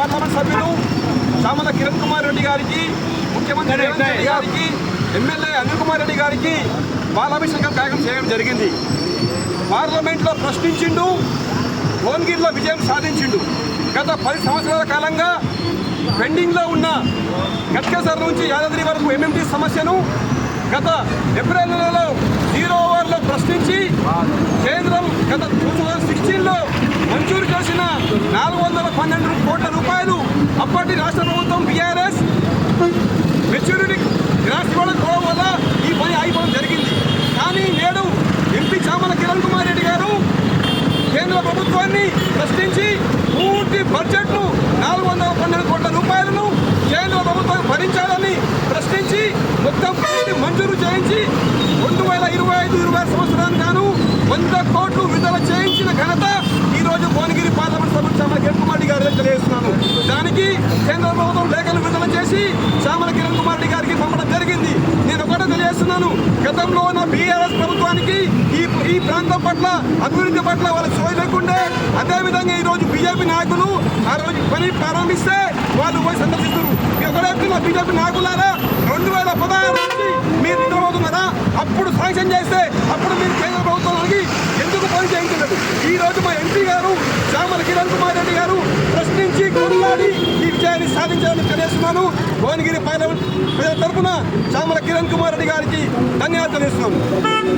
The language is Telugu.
పార్లమెంట్ సభ్యులు చామల కిరణ్ కుమార్ రెడ్డి గారికి ముఖ్యమంత్రి రేవంత్ రెడ్డి గారికి ఎమ్మెల్యే అనిల్ కుమార్ రెడ్డి గారికి బాలాభిషేకం కార్యక్రమం చేయడం జరిగింది. పార్లమెంట్లో ప్రశ్నించిండు భువనగిరిలో విజయం సాధించిండు. గత పది సంవత్సరాల కాలంగా పెండింగ్లో ఉన్న గట్కేసర్ నుంచి యాదాద్రి వరకు ఎంఎంటీ సమస్యను గత ఏప్రిల్ నెలలో జీరో అవర్లో ప్రశ్నించి కేంద్రం గత టూ థౌజండ్ సిక్స్టీన్లో మంజూరు చేసిన నాలుగు వందల పన్నెండు అప్పటి రాష్ట్ర ప్రభుత్వం బీఆర్ఎస్ మెచ్యూరిటీ గ్రాస్ ఇవ్వడం వల్ల ఈ పని ఆగిపోవడం జరిగింది. కానీ నేడు ఎంపీ చామల కిరణ్ కుమార్ రెడ్డి గారు కేంద్ర ప్రభుత్వాన్ని ప్రశ్నించి పూర్తి బడ్జెట్ను నాలుగు వందల పన్నెండు కోట్ల రూపాయలను కేంద్ర ప్రభుత్వం భరించాలని ప్రశ్నించి మొత్తం పూర్తి మంజూరు చేయించి రెండు వేల ఇరవై ఐదు ఇరవై ఆరు సంవత్సరానికి గాను వంద కోట్లు విడుదల చేయించిన ఘనత ఈరోజు రోజు భువనగిరి పార్లమెంట్ సభ్యులు చామల కిరణ్ కుమార్ రెడ్డి గారికి తెలియజేస్తున్నాను దానికి కేంద్ర ప్రభుత్వం లేఖలు విడుదల చేసి చామల కిరణ్ కుమార్ రెడ్డి గారికి పంపడం జరిగింది నేను ఒకటే తెలియజేస్తున్నాను గతంలో ఉన్న బీఆర్ఎస్ ప్రభుత్వానికి ఈ ఈ ప్రాంతం పట్ల అభివృద్ధి పట్ల వాళ్ళకి సోయ లేకుండే అదేవిధంగా ఈ రోజు బీజేపీ నాయకులు ఆ రోజు పని ప్రారంభిస్తే వాళ్ళు పోయి సందర్శిస్తారు ఈ బీజేపీ నాయకులారా రెండు వేల పదహారు నుంచి మీరు నిద్రపోతున్నారా? అప్పుడు శాంక్షన్ చేస్తే అప్పుడు మీరు కేంద్ర ప్రభుత్వానికి ఎందుకు పని చేయించలేదు? ఈ రోజు మా ఎంపీ గారు చామల కిరణ్ కుమార్ రెడ్డి గారు ప్రశ్నించి కొట్లాడి ఈ విజయాన్ని సాధించాలని తెలియజేస్తున్నాను. భువనగిరి పార్లమెంట్ ప్రజల తరఫున చామల కిరణ్ గారికి ధన్యవాదాలు తెలియజేస్తున్నాను